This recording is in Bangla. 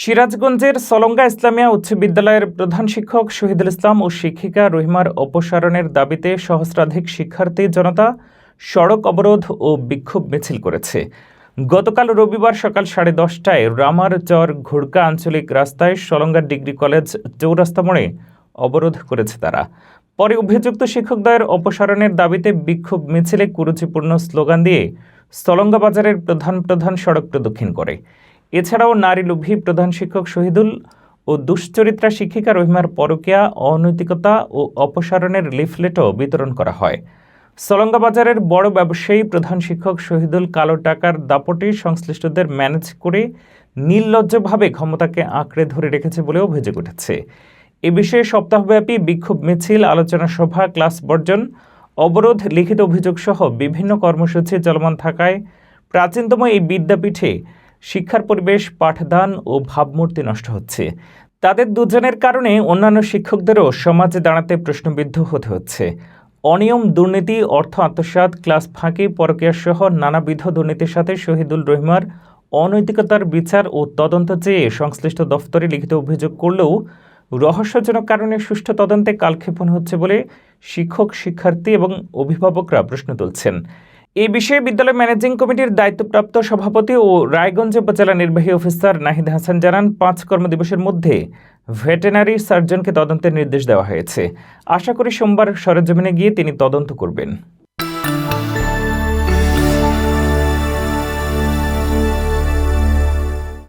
সিরাজগঞ্জের সলঙ্গা ইসলামিয়া উচ্চ বিদ্যালয়ের প্রধান শিক্ষক শহীদুল ইসলাম ও শিক্ষিকা রহিমার অপসারণের দাবিতে সহস্রাধিক শিক্ষার্থী জনতা সড়ক অবরোধ ও বিক্ষোভ মিছিল করেছে। গতকাল রবিবার সকাল সাড়ে দশটায় রামার চর ঘুড়কা আঞ্চলিক রাস্তায় সলঙ্গা ডিগ্রি কলেজ চৌরাস্তা মোড়ে অবরোধ করেছে তারা। পরে অভিযুক্ত শিক্ষকদ্বয়ের অপসারণের দাবিতে বিক্ষোভ মিছিলে কুরুচিপূর্ণ স্লোগান দিয়ে সলঙ্গা বাজারের প্রধান প্রধান সড়ক প্রদক্ষিণ করে। এছাড়াও নারী লোভী প্রধান শিক্ষক শহীদুল ও দুশ্চরিত্রা শিক্ষিকা রহিমার পরকীয়া, অনৈতিকতা ও অপসারণের লিফলেটও বিতরণ করা হয়। সলঙ্গা বাজারের বড় ব্যবসায়ী প্রধান শিক্ষক শহীদুল কালো টাকার দাপটে সংশ্লিষ্টদের ম্যানেজ করে নির্লজ্জভাবে ক্ষমতাকে আঁকড়ে ধরে রেখেছে বলে অভিযোগ উঠেছে। এ বিষয়ে সপ্তাহব্যাপী বিক্ষোভ মিছিল, আলোচনা সভা, ক্লাস বর্জন, অবরোধ, লিখিত অভিযোগ সহ বিভিন্ন কর্মসূচি চলমান থাকায় প্রাচীনতম এই বিদ্যাপীঠে শিক্ষার পরিবেশ, পাঠদান ও ভাবমূর্তি নষ্ট হচ্ছে। তাদের দুজনের কারণে অন্যান্য শিক্ষকদেরও সমাজে দাঁড়াতে প্রশ্নবিদ্ধ হতে হচ্ছে। অনিয়ম, দুর্নীতি, অর্থ আত্মসাৎ, ক্লাস ফাঁকি সহ নানাবিধ দুর্নীতির সাথে শহীদুল রহিমার অনৈতিকতার বিচার ও তদন্ত চেয়ে সংশ্লিষ্ট দফতরে লিখিত অভিযোগ করলেও রহস্যজনক কারণে সুষ্ঠু তদন্তে কালক্ষেপণ হচ্ছে বলে শিক্ষক, শিক্ষার্থী এবং অভিভাবকরা প্রশ্ন তুলছেন। এই বিষয়ে বিদ্যালয় ম্যানেজিং কমিটির দায়িত্বপ্রাপ্ত সভাপতি ও রায়গঞ্জ উপজেলা নির্বাহী অফিসার নাহিদ হাসান জানান, পাঁচ কর্মদিবসের মধ্যে ভেটেনারি সার্জনকে তদন্তের নির্দেশ দেওয়া হয়েছে। আশা করি সোমবার সরেজমিনে গিয়ে তিনি তদন্ত করবেন।